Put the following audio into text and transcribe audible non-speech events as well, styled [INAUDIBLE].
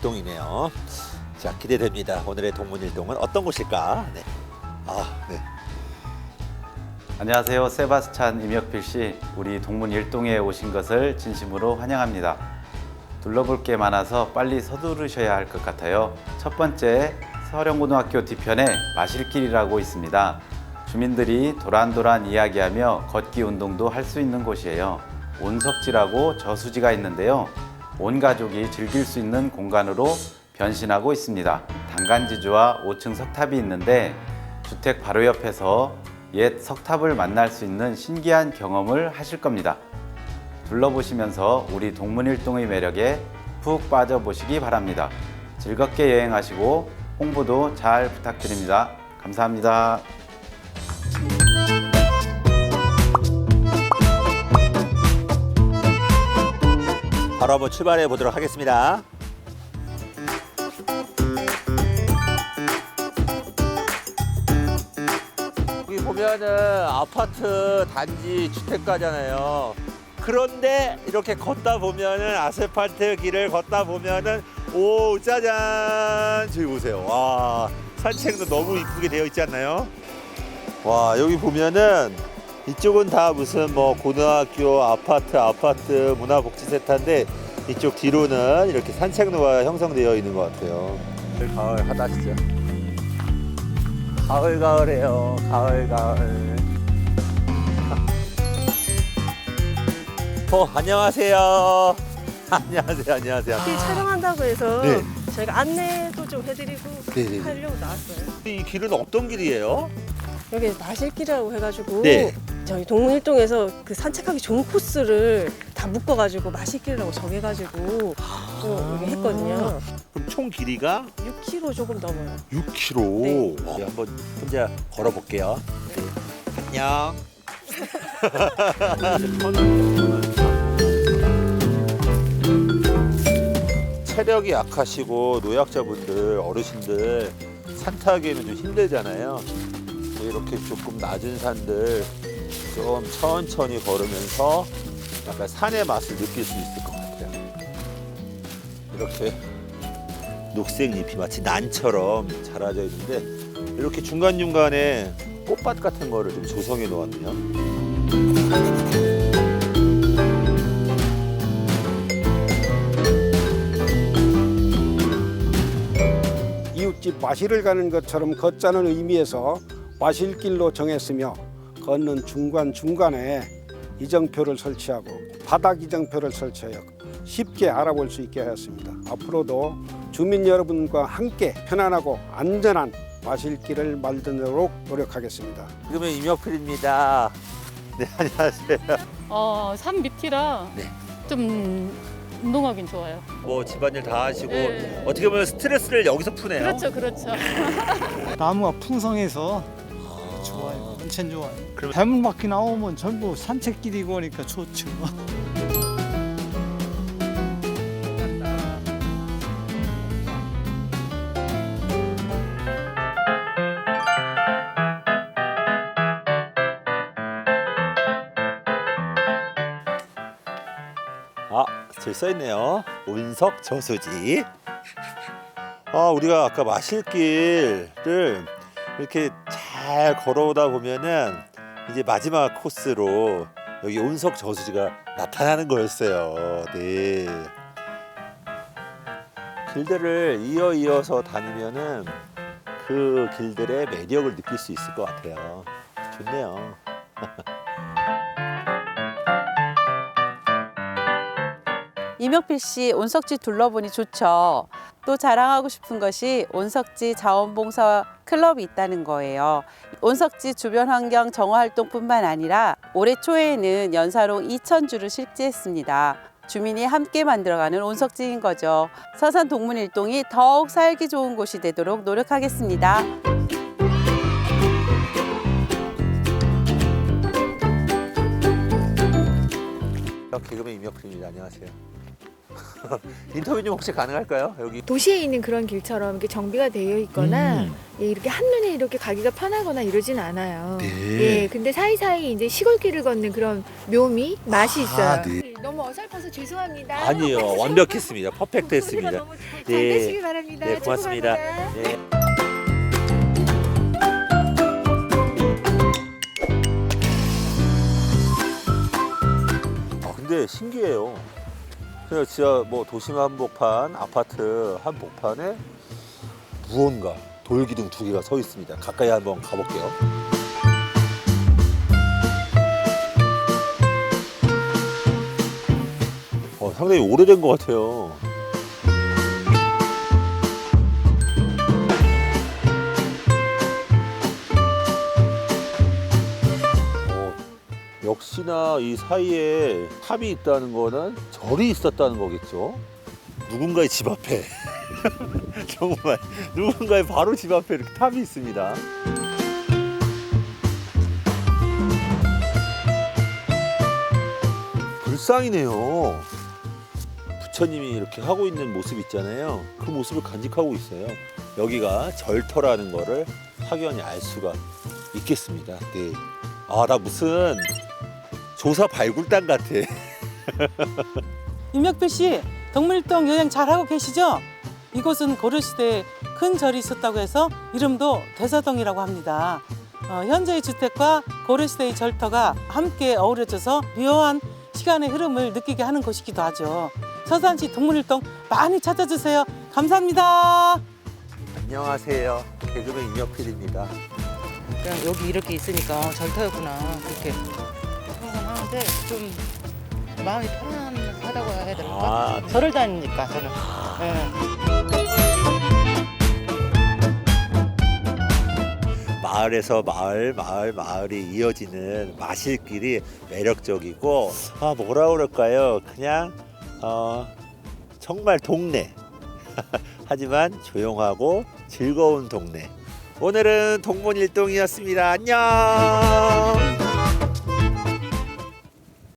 일동이네요. 자 기대됩니다. 오늘의 동문 일동은 어떤 곳일까? 네. 아 네. 안녕하세요. 세바스찬 임혁필 씨. 우리 동문 일동에 오신 것을 진심으로 환영합니다. 둘러볼 게 많아서 빨리 서두르셔야 할 것 같아요. 첫 번째, 서령고등학교 뒤편에 마실길이라고 있습니다. 주민들이 도란도란 이야기하며 걷기 운동도 할 수 있는 곳이에요. 온석지라고 저수지가 있는데요. 온 가족이 즐길 수 있는 공간으로 변신하고 있습니다. 단간지주와 5층 석탑이 있는데 주택 바로 옆에서 옛 석탑을 만날 수 있는 신기한 경험을 하실 겁니다. 둘러보시면서 우리 동문일동의 매력에 푹 빠져보시기 바랍니다. 즐겁게 여행하시고 홍보도 잘 부탁드립니다. 감사합니다. 바로 한번 출발해 보도록 하겠습니다. 여기 보면은 아파트 단지 주택가잖아요. 그런데 이렇게 걷다 보면은 아스팔트 길을 걷다 보면은 오 짜잔 저기 보세요. 와 산책도 너무 이쁘게 되어 있지 않나요? 와 여기 보면은 이쪽은 다 무슨 뭐 고등학교 아파트 아파트 문화복지센터인데 이쪽 뒤로는 이렇게 산책로가 형성되어 있는 것 같아요. 가을 가을 하다 하시죠. 가을 가을해요. 가을 가을. 어 안녕하세요. [LAUGHS] 안녕하세요 안녕하세요. 길 촬영한다고 해서 네. 저희가 안내도 좀 해드리고 네네네. 하려고 나왔어요. 이 길은 어떤 길이에요? 여기 마실길이라고 해가지고 네. 저희 동문일동에서 그 산책하기 좋은 코스를 다 묶어가지고 마실길이라고 정해가지고 또 여기 했거든요. 그럼 총 길이가 6km 조금 넘어요. 6km. 네. 네, 한번 혼자 걸어볼게요. 네. 안녕. [LAUGHS] 체력이 약하시고 노약자분들, 어르신들 산 타기에는 좀 힘들잖아요. 이렇게 조금 낮은 산들 좀 천천히 걸으면서 약간 산의 맛을 느낄 수 있을 것 같아요. 이렇게 녹색 잎이 마치 난처럼 자라져 있는데 이렇게 중간중간에 꽃밭 같은 거를 좀 조성해 놓았네요. 이웃집 마실을 가는 것처럼 걷자는 의미에서 마실길로 정했으며 걷는 중간 중간에 이정표를 설치하고 바닥 이정표를 설치하여 쉽게 알아볼 수 있게 하였습니다. 앞으로도 주민 여러분과 함께 편안하고 안전한 마실길을 만들도록 노력하겠습니다. 지금은 임혁필입니다. 네 안녕하세요. 어, 산 밑이라 네. 좀 운동하긴 좋아요. 뭐 집안일 다 하시고 네. 어떻게 보면 스트레스를 여기서 푸네요. 그렇죠, 그렇죠. 나무가 풍성해서 아, 온천 좋아요. 그럼- 대문바퀴 나오면 전부 산책길이고 하니까 좋죠. [LAUGHS] 아, 써 있네요. 운석 저수지. 아, 우리가 아까 마실 길을 이렇게 잘 걸어오다 보면은 이제 마지막 코스로 여기 운석 저수지가 나타나는 거였어요. 네. 길들을 이어 이어서 다니면은 그 길들의 매력을 느낄 수 있을 것 같아요. 좋네요. [LAUGHS] 이명필 씨 온석지 둘러보니 좋죠. 또 자랑하고 싶은 것이 온석지 자원봉사 클럽이 있다는 거예요. 온석지 주변 환경 정화 활동뿐만 아니라 올해 초에는 연사롱 2,000주를 실지했습니다. 주민이 함께 만들어가는 온석지인 거죠. 서산 동문 일동이 더욱 살기 좋은 곳이 되도록 노력하겠습니다. 개그맨 임혁필입니다. 안녕하세요. [LAUGHS] 인터뷰 좀 혹시 가능할까요? 여기 도시에 있는 그런 길처럼 이렇게 정비가 되어 있거나 음. 예, 이렇게 한눈에 이렇게 가기가 편하거나 이러진 않아요. 네. 예, 근데 사이사이 이제 시골길을 걷는 그런 묘미 맛이 있어요. 아, 네. 너무 어설퍼서 죄송합니다. 아니요 [LAUGHS] 완벽했습니다 퍼펙트했습니다 너무 잘 네. 되시길 바랍니다. 네, 고맙습니다. 축복합니다. 네. 아 근데 신기해요. 그냥 진짜 뭐 도심 한복판 아파트 한복판에 무언가 돌기둥 두 개가 서 있습니다. 가까이 한번 가볼게요. 어, 상당히 오래된 것 같아요. 역시나 이 사이에 탑이 있다는 거는 절이 있었다는 거겠죠. 누군가의 집 앞에 [LAUGHS] 정말 누군가의 바로 집 앞에 이렇게 탑이 있습니다. 불상이네요. 부처님이 이렇게 하고 있는 모습 있잖아요. 그 모습을 간직하고 있어요. 여기가 절터라는 거를 확연히 알 수가 있겠습니다. 네. 아, 나 무슨 조사 발굴단 같아. 임혁필 씨, 동물동 여행 잘하고 계시죠? 이곳은 고려시대에 큰 절이 있었다고 해서 이름도 대사동이라고 합니다. 어, 현재의 주택과 고려시대의 절터가 함께 어우러져서 묘한 시간의 흐름을 느끼게 하는 곳이기도 하죠. 서산시 동물일동 많이 찾아주세요. 감사합니다. 안녕하세요. 개그맨 임혁필입니다. 그냥 여기 이렇게 있으니까 절터였구나 생각은 하는데 좀 마음이 편안하다고 해야 될까? 아, 절을 다니니까 저는 예. 마을에서 마을, 마을, 마을이 이어지는 마실 길이 매력적이고, 아, 뭐라 그럴까요? 그냥, 어, 정말 동네. [LAUGHS] 하지만 조용하고 즐거운 동네. 오늘은 동문 일동이었습니다. 안녕!